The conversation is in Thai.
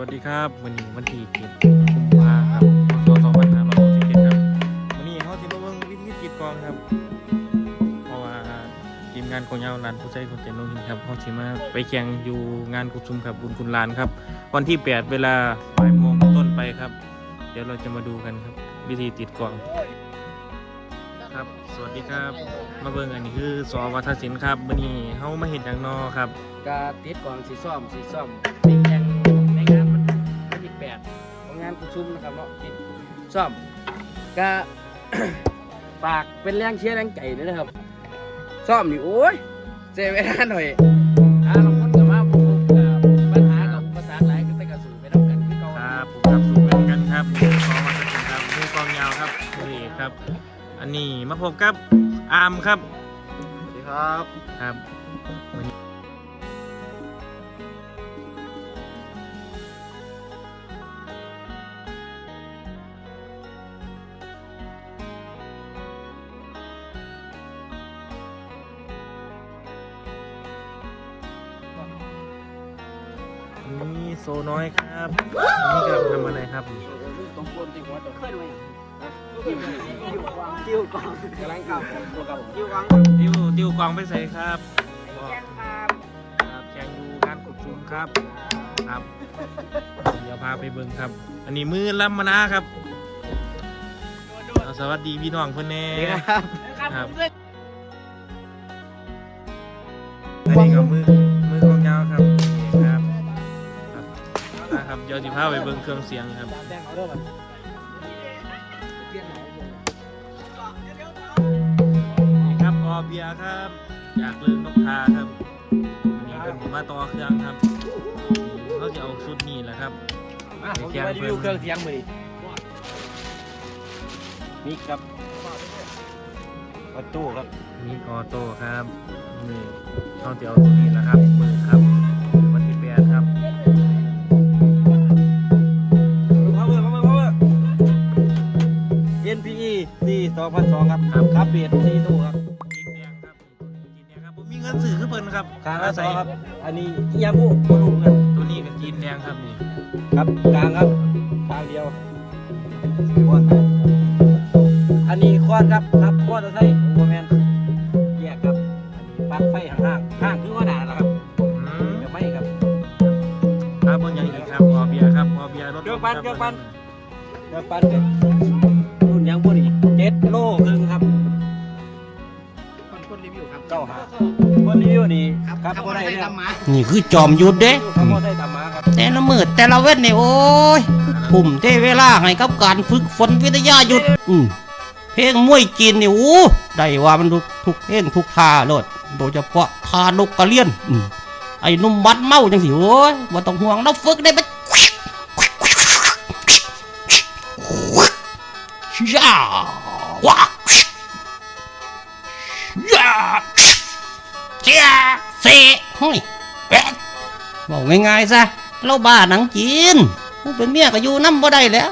วัสดีครับวันนี้วันที่เจ็ดกุมภาครับพศ2567ครับวันนี้เขาจะมาเบิ่งวิธีติดกลองครับ เพราะว่าทีมงานของยาวลานผู้ใจคนเจนโนหินครับเขาสิมาไปแข่งอยู่งานกุศลครับบุญคุณลานครับ วันที่8เวลาบ่ายโมงต้นไปครับ เดี๋ยวเราจะมาดูกันครับ วิธีติดกลองครับ สวัสดีครับ มาเบิ่งอันนี้คือสวัฒศิลป์ครับวันนี้เฮามาเห็นอย่างนอครับกาติดก่อนสีซ่อมสีซ่อม ดของงานประชุมนะครับเนาะติดซ่อมกาฝากเป็นแรงเชียร์แรงใจด้วยนะครับซ่อมนี่โอ้ยเสียเวลาหน่อยอ่าบางคนก็มาบุกกับปัญหากับอุปสรรคหลายก็ไปกระสูไปน้ำกันคือเก่าครับผมครับสู้เป็นกันครับขอมาสักทีครับมือกลองยาวครับมือเอกครับ อันนี้มาพบกับอาร์มครับสวัสดีครับครับ นนี้อันนี่โซน้อยครับอันนี้กำลังทำอะไรครับต้องปนที่หัวตัวขึ้นไหมติ้วกองกำลังขับตัวกับติ้วกองติวติวกองไปใส่ครับแข่งครับครับแข่งดูการกดชุมครับ ครับ เดี๋ยวพาไปเบิ่งครับ อันนี้มือลำมานะครับเอาสวัสดีพี่น้องเพื่อนแน่ครับครับอันนี้ก็มือ นะครับเดี๋ยวสิพาไปเบิ่งเครื่องเสียงครับแดงเอาเด้อมันนี่ครับออเบียร์ครับ อยากลืมนกทาครับวันนี้เป็นมาต่อเครื่องครับเขาจะเอาชุดนี้แหละครับมาผมจะมารีวิวเครื่องเสียงมือดินี่ครับประตูครับนี่ออโต้ครับนี่เขาจะเอาตัวนี้แหละครับ 4 2002ครับครับครับเบียด4ตู้ครับจีนแดงครับจีนแดงครับผมมีเงินซื้อขึ้นเพิ่นครับกลางอาอาศัศัยยครับ อันนี้ยาบุบรุงครับตัวนี้กับจีนแดงครับนี่ครับกลางครับกลางเดียวอันนี้ควอดครับครับควอดจะใส่โอเวอร์แมนแยกครับ อันนี้ปลั๊กไฟห่างๆห่างคือว่าหนาแล้วครับอืมเดี๋ยวไม่ครับครับเบิ่งอย่างอีกครับออเบียร์ครับออเบียร์รถเครื่องปั่นเครื่องปั่นเดี๋ยวปั้นเป็นรุ่นยังบุรี เจ็ดโลครึ่งครับคนคนรีวิวครับเก้าหาคนรีวิวนี่ครับก็ได้เนี่ยนี่คือจอมยุทธเด้ครับก็ได้ตามมาครับแต่ละมืดแต่ละเว้นนี่โอ้ยทุ่มเทเวลาให้กับการฝึกฝนวิทยายุทธอืมเพลงมวยจีนนี่โอ้ได้ว่ามันทุกทุกเพลงทุกท่าโลดโดยเฉพาะท่านกกระเลียนอืมไอ้หนุ่มบัดเมาจังสิโอ้ยบ่ต้องห่วงเราฝึกได้ไปย่า เจียเสเฮ้ยแบ๊ะบอกง่ายๆซะเราบ้าหนังจีนผู้เป็นเมียก็อยู่น้ำบ่ได้แล้ว